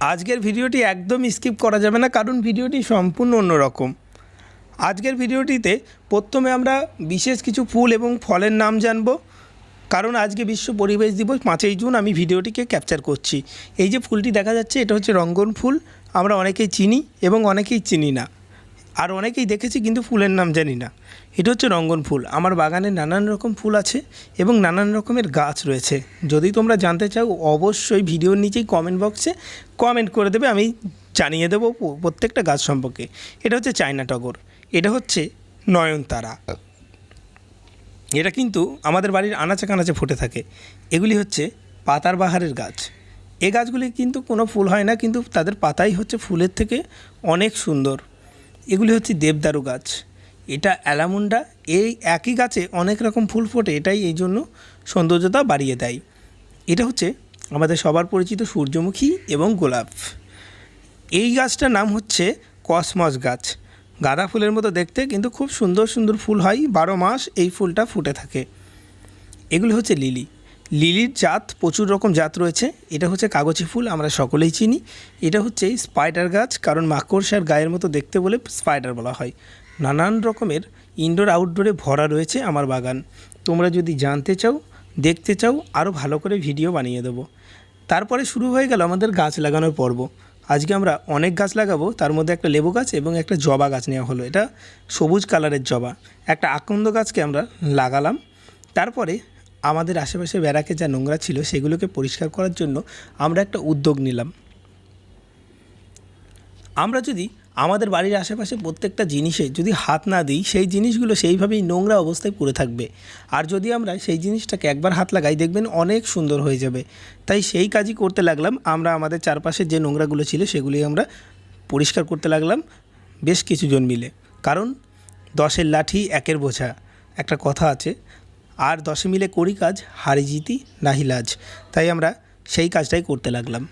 আজকের ভিডিওটি একদম স্কিপ করা যাবে না, কারণ ভিডিওটি সম্পূর্ণ অন্যরকম। আজকের ভিডিওটিতে প্রথমে আমরা বিশেষ কিছু ফুল এবং ফলের নাম জানব, কারণ আজকে বিশ্ব পরিবেশ দিবস পাঁচই জুন, আমি ভিডিওটিকে ক্যাপচার করছি। এই যে ফুলটি দেখা যাচ্ছে, এটা হচ্ছে রঙ্গন ফুল, আমরা অনেকেই চিনি এবং অনেকেই চিনি না। আর অনেকেই দেখেছি কিন্তু ফুলের নাম জানি না। এটা হচ্ছে রঙ্গন ফুল। আমার বাগানে নানান রকম ফুল আছে এবং নানান রকমের গাছ রয়েছে। যদি তোমরা জানতে চাও, অবশ্যই ভিডিওর নিচেই কমেন্ট বক্সে কমেন্ট করে দেবে, আমি জানিয়ে দেবো প্রত্যেকটা গাছ সম্পর্কে। এটা হচ্ছে চায়না টগর। এটা হচ্ছে নয়নতারা। এটা কিন্তু আমাদের বাড়ির আনাচে কানাচে ফুটে থাকে। এগুলি হচ্ছে পাতার বাহারের গাছ। এ গাছগুলি কিন্তু কোনো ফুল হয় না, কিন্তু তাদের পাতাই হচ্ছে ফুলের থেকে অনেক সুন্দর। এগুলি হচ্ছে দেবদারু গাছ। এটা অ্যালামুন্ডা, এই একই গাছে অনেক রকম ফুল ফোটে, এটাই এই জন্য সৌন্দর্যতা বাড়িয়ে দেয়। এটা হচ্ছে আমাদের সবার পরিচিত সূর্যমুখী এবং গোলাপ। এই গাছটার নাম হচ্ছে কসমস গাছ। গাঁদা ফুলের মতো দেখতে, কিন্তু খুব সুন্দর সুন্দর ফুল হয়। বারো মাস এই ফুলটা ফুটে থাকে। এগুলো হচ্ছে লিলি। লিলির জাত প্রচুর রকম জাত রয়েছে। এটা হচ্ছে কাগজি ফুল, আমরা সকলেই চিনি। এটা হচ্ছে স্পাইডার গাছ, কারণ মাকড়সার গায়ের মতো দেখতে বলে স্পাইডার বলা হয়। নানান রকমের ইনডোর আউটডোরে ভরা রয়েছে আমার বাগান। তোমরা যদি জানতে চাও, দেখতে চাও আরও ভালো করে ভিডিও বানিয়ে দেবো। তারপরে শুরু হয়ে গেল আমাদের গাছ লাগানোর পর্ব। আজকে আমরা অনেক গাছ লাগাবো, তার মধ্যে একটা লেবু গাছ এবং একটা জবা গাছ নেওয়া হলো। এটা সবুজ কালারের জবা। একটা আকন্দ গাছকে আমরা লাগালাম। তারপরে আমাদের আশেপাশে বেড়াকে যা নোংরা ছিল সেগুলোকে পরিষ্কার করার জন্য আমরা একটা উদ্যোগ নিলাম। আমরা যদি আমাদের বাড়ির আশেপাশে প্রত্যেকটা জিনিসে যদি হাত না দিই, সেই জিনিসগুলো সেইভাবেই নোংরা অবস্থায় পড়ে থাকবে। আর যদি আমরা সেই জিনিসটাকে একবার হাত লাগাই, দেখবেন অনেক সুন্দর হয়ে যাবে। তাই সেই কাজই করতে লাগলাম। আমরা আমাদের চারপাশে যে নোংরাগুলো ছিল সেগুলি আমরা পরিষ্কার করতে লাগলাম বেশ কিছুজন মিলে। কারণ দশের লাঠি, একের বোঝা। একটা কথা আছে আর দশে মিলে করি কাজ, হারি জিতি নাহি লাজ। তাই আমরা সেই কাজটাই করতে লাগলাম।